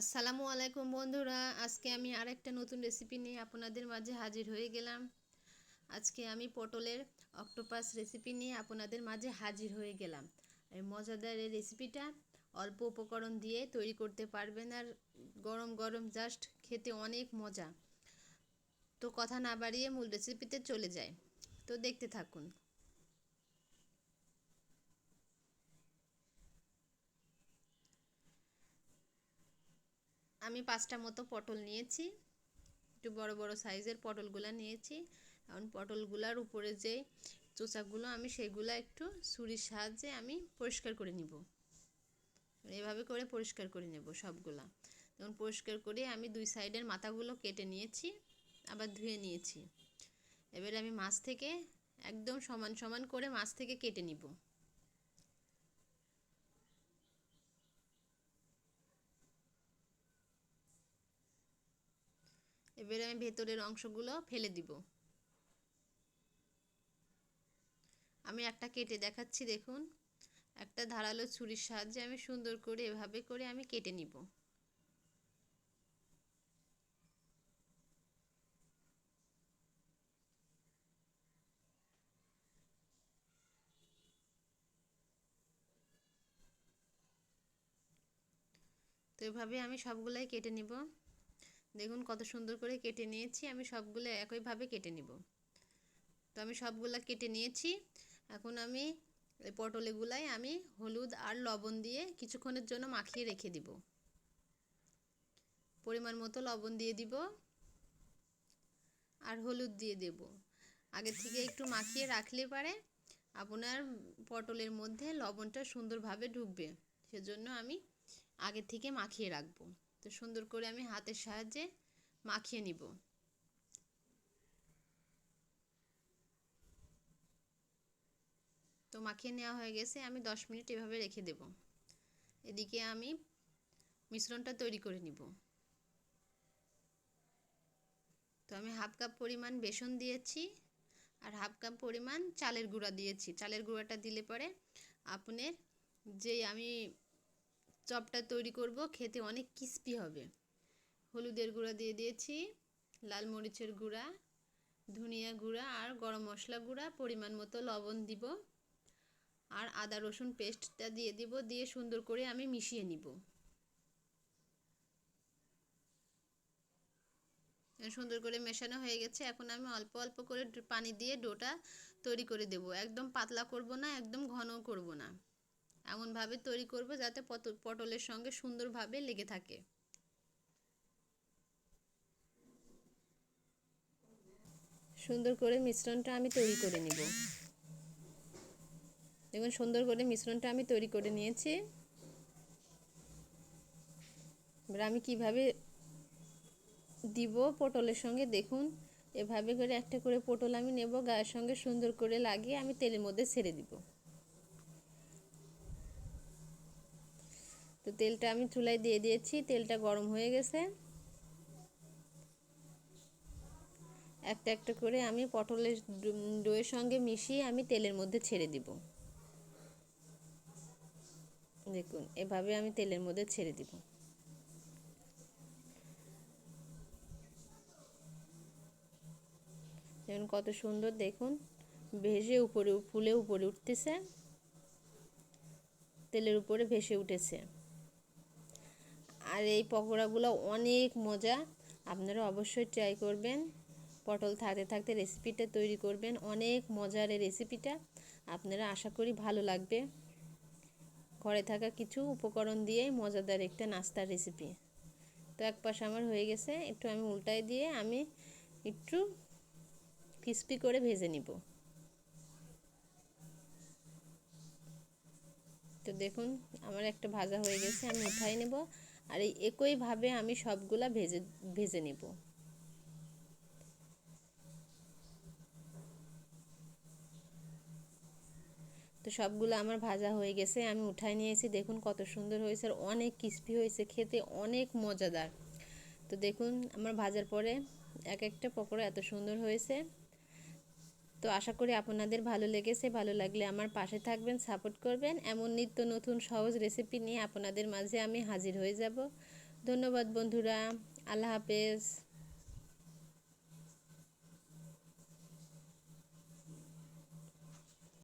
আসসালামু আলাইকুম বন্ধুরা, আজকে আমি আরেকটা নতুন রেসিপি নিয়ে আপনাদের মাঝে হাজির হয়ে গেলাম। আজকে আমি পটলের অক্টোপাস রেসিপি নিয়ে আপনাদের মাঝে হাজির হয়ে গেলাম। এই মজাদার এই রেসিপিটা অল্প উপকরণ দিয়ে তৈরি করতে পারবেন আর গরম গরম জাস্ট খেতে অনেক মজা। তো কথা না বাড়িয়ে মূল রেসিপিতে চলে যায় তো দেখতে থাকুন। আমি পাঁচটা মতো পটল নিয়েছি, একটু বড় বড় সাইজের পটলগুলো নিয়েছি। এখন পটলগুলার উপরে যে চোচাগুলো আমি সেগুলো একটু ছুরির সাহায্যে আমি পরিষ্কার করে নিব। এভাবে করে পরিষ্কার করে নেব সবগুলা। তখন পরিষ্কার করে আমি দুই সাইডের মাথাগুলো কেটে নিয়েছি, আবার ধুয়ে নিয়েছি। এবারে আমি মাছ থেকে একদম সমান সমান করে মাছ থেকে কেটে নিব। এবারে আমি ভেতরের অংশগুলো ফেলে দিব। আমি একটা কেটে দেখাচ্ছি, দেখুন। একটা ধারালো ছুরির সাহায্যে আমি সুন্দর করে এভাবে করে আমি কেটে নিব। তো এভাবে আমি সবগুলাই কেটে নিব। দেখুন কত সুন্দর করে কেটে নিয়েছি, আমি সবগুলো একইভাবে কেটে নিব। তো আমি সবগুলা কেটে নিয়েছি, এখন আমি পটলেগুলাই আমি হলুদ আর লবণ দিয়ে কিছুক্ষণের জন্য মাখিয়ে রেখে দিব। পরিমাণ মতো লবণ দিয়ে দিব আর হলুদ দিয়ে দেব। আগে থেকে একটু মাখিয়ে রাখলে পারে আপনার পটলের মধ্যে লবণটা সুন্দরভাবে ঢুকবে, সেজন্য আমি আগে থেকে মাখিয়ে রাখব। তো সুন্দর করে আমি হাতের সাহায্যে মাখিয়ে নিব। তো মাখিয়ে নেওয়া হয়ে গেছে, আমি দশ মিনিট এভাবে রেখে দেব। এদিকে আমি মিশ্রণটা তৈরি করে নিব। তো আমি হাফ কাপ পরিমাণ বেসন দিয়েছি আর হাফ কাপ পরিমাণ চালের গুঁড়া দিয়েছি। চালের গুঁড়াটা দিলে পরে আপনার যে আমি চপটা তৈরি করব, খেতে অনেক ক্রিস্পি হবে। হলুদের গুঁড়া দিয়ে দিয়েছি, লাল মরিচের গুঁড়া, ধনিয়া গুঁড়া আর গরম মশলা গুঁড়া, পরিমাণ মতো লবণ দিব। আর আদা, রসুন পেস্টটা দিয়ে দিব, দিয়ে সুন্দর করে আমি মিশিয়ে নিব। সুন্দর করে মেশানো হয়ে গেছে, এখন আমি অল্প অল্প করে পানি দিয়ে ডোটা তৈরি করে দেব। একদম পাতলা করব না, একদম ঘন করব না। এমনভাবে তৈরি করব যাতে পটলের সঙ্গে সুন্দরভাবে লেগে থাকে। সুন্দর করে মিশ্রণটা আমি তৈরি করে নিব। দেখুন, সুন্দর করে মিশ্রণটা আমি তৈরি করে নিয়েছি। এবার আমি কীভাবে দিব পটলের সঙ্গে? দেখুন, এভাবে করে একটা করে পটল আমি নেব, গায়ের সঙ্গে সুন্দর করে লাগিয়ে আমি তেলের মধ্যে ছেড়ে দিব। তো তেলটা আমি চুলায় দিয়ে দিয়েছি, তেলটা গরম হয়ে গেছে। একটা একটা করে আমি পটলের ডোয়ের সঙ্গে মিশিয়ে আমি তেলের মধ্যে ছেড়ে দিব। দেখুন, এভাবে আমি তেলের মধ্যে ছেড়ে দিব। যেমন কত সুন্দর, দেখুন ভেসে উপরে, ফুলে উপরে উঠতেছে। তেলের উপরে ভেসে উঠেছে। আর এই পকোড়াগুলো অনেক মজা। আপনারা অবশ্যই ট্রাই করবেন। পটল থাকতে থাকতে রেসিপিটা তৈরি করবেন। অনেক মজার এই রেসিপিটা আপনারা আশা করি ভালো লাগবে। ঘরে থাকা কিছু উপকরণ দিয়ে মজাদার একটা নাস্তার রেসিপি তো এক পাশ আমার হয়ে গেছে। একটু আমি উল্টাই দিয়ে আমি একটু ক্রিস্পি করে ভেজে নিব। তো দেখুন, আমার একটা ভাজা হয়ে গেছে। আমি উঠাই নেব। আর এই একইভাবে আমি সবগুলা ভেজে ভেজে নেব। তো সবগুলো আমার ভাজা হয়ে গেছে, আমি উঠাই নিয়েছি। দেখুন কত সুন্দর হয়েছে আর অনেক ক্রিস্পি হয়েছে, খেতে অনেক মজাদার। তো দেখুন, আমার ভাজার পরে এক একটা পকোড়া এত সুন্দর হয়েছে। তো আশা করি আপনাদের ভালো লেগেছে, ভালো লাগলে আমার পাশে থাকবেন সাপোর্ট করবেন। এমন নিত্য নতুন সহজ রেসিপি নিয়ে আপনাদের মাঝে আমি হাজির হয়ে যাব। ধন্যবাদ বন্ধুরা, আল্লাহ হাফেজ।